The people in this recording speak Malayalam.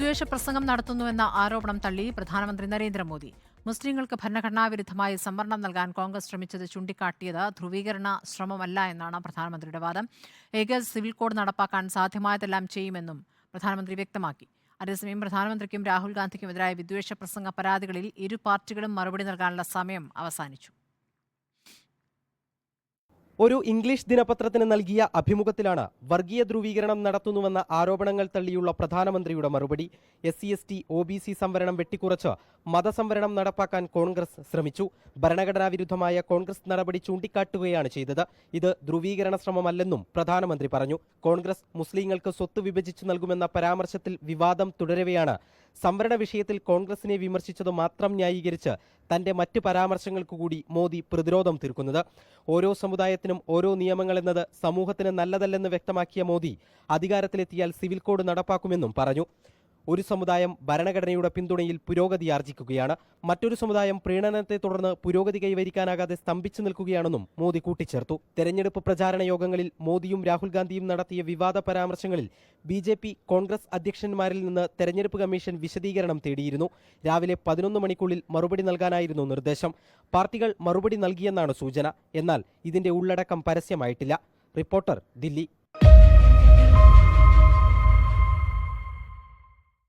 വിദ്വേഷ പ്രസംഗം നടത്തുന്നുവെന്ന ആരോപണം തള്ളി പ്രധാനമന്ത്രി നരേന്ദ്രമോദി. മുസ്ലിങ്ങൾക്ക് ഭരണഘടനാ വിരുദ്ധമായി സംവരണം നൽകാൻ കോൺഗ്രസ് ശ്രമിച്ചത് ചൂണ്ടിക്കാട്ടിയത് ധ്രുവീകരണ ശ്രമമല്ല എന്നാണ് പ്രധാനമന്ത്രിയുടെ വാദം. ഏക സിവിൽ കോഡ് നടപ്പാക്കാൻ സാധ്യമായതെല്ലാം ചെയ്യുമെന്നും പ്രധാനമന്ത്രി വ്യക്തമാക്കി. അതേസമയം പ്രധാനമന്ത്രിക്കും രാഹുൽ ഗാന്ധിക്കുമെതിരായ വിദ്വേഷ പ്രസംഗ പരാതികളിൽ ഇരു പാർട്ടികളും മറുപടി നൽകാനുള്ള സമയം അവസാനിച്ചു. ഒരു ഇംഗ്ലീഷ് ദിനപത്രത്തിന് നൽകിയ അഭിമുഖത്തിലാണ് വർഗീയ ധ്രുവീകരണം നടത്തുന്നുവെന്ന ആരോപണങ്ങൾ തള്ളിയുള്ള പ്രധാനമന്ത്രിയുടെ മറുപടി. S C S T O B C സംവരണം വെട്ടിക്കുറച്ച് മതസംവരണം നടപ്പാക്കാൻ കോൺഗ്രസ് ശ്രമിച്ചു. ഭരണഘടനാ വിരുദ്ധമായ കോൺഗ്രസ് നടപടി ചൂണ്ടിക്കാട്ടുകയാണ് ചെയ്തത്. ഇത് ധ്രുവീകരണ ശ്രമമല്ലെന്നും പ്രധാനമന്ത്രി പറഞ്ഞു. കോൺഗ്രസ് മുസ്ലിങ്ങൾക്ക് സ്വത്ത് വിഭജിച്ചു നൽകുമെന്ന പരാമർശത്തിൽ വിവാദം തുടരവെയാണ് സംവരണ വിഷയത്തിൽ കോൺഗ്രസിനെ വിമർശിച്ചത് മാത്രം ന്യായീകരിച്ച് തന്റെ മറ്റ് പരാമർശങ്ങൾക്കു കൂടി മോദി പ്രതിരോധം തീർക്കുന്നത്. ഓരോ സമുദായത്തിനും ഓരോ നിയമങ്ങൾ എന്നത് സമൂഹത്തിന് നല്ലതല്ലെന്ന് വ്യക്തമാക്കിയ മോദി അധികാരത്തിലെത്തിയാൽ സിവിൽ കോഡ് നടപ്പാക്കുമെന്നും പറഞ്ഞു. ഒരു സമുദായം ഭരണഘടനയുടെ പിന്തുണയിൽ പുരോഗതി ആർജിക്കുകയാണ്. മറ്റൊരു സമുദായം പ്രീണനത്തെ തുടർന്ന് പുരോഗതി കൈവരിക്കാനാകാതെ സ്തംഭിച്ചു നിൽക്കുകയാണെന്നും മോദി കൂട്ടിച്ചേർത്തു. തെരഞ്ഞെടുപ്പ് പ്രചാരണ യോഗങ്ങളിൽ മോദിയും രാഹുൽ ഗാന്ധിയും നടത്തിയ വിവാദ പരാമർശങ്ങളിൽ ബി കോൺഗ്രസ് അധ്യക്ഷന്മാരിൽ നിന്ന് തെരഞ്ഞെടുപ്പ് കമ്മീഷൻ വിശദീകരണം തേടിയിരുന്നു. രാവിലെ പതിനൊന്ന് മണിക്കുള്ളിൽ മറുപടി നൽകാനായിരുന്നു നിർദ്ദേശം. പാർട്ടികൾ മറുപടി നൽകിയെന്നാണ് സൂചന. എന്നാൽ ഇതിന്റെ ഉള്ളടക്കം പരസ്യമായിട്ടില്ല. റിപ്പോർട്ടർ ദില്ലി.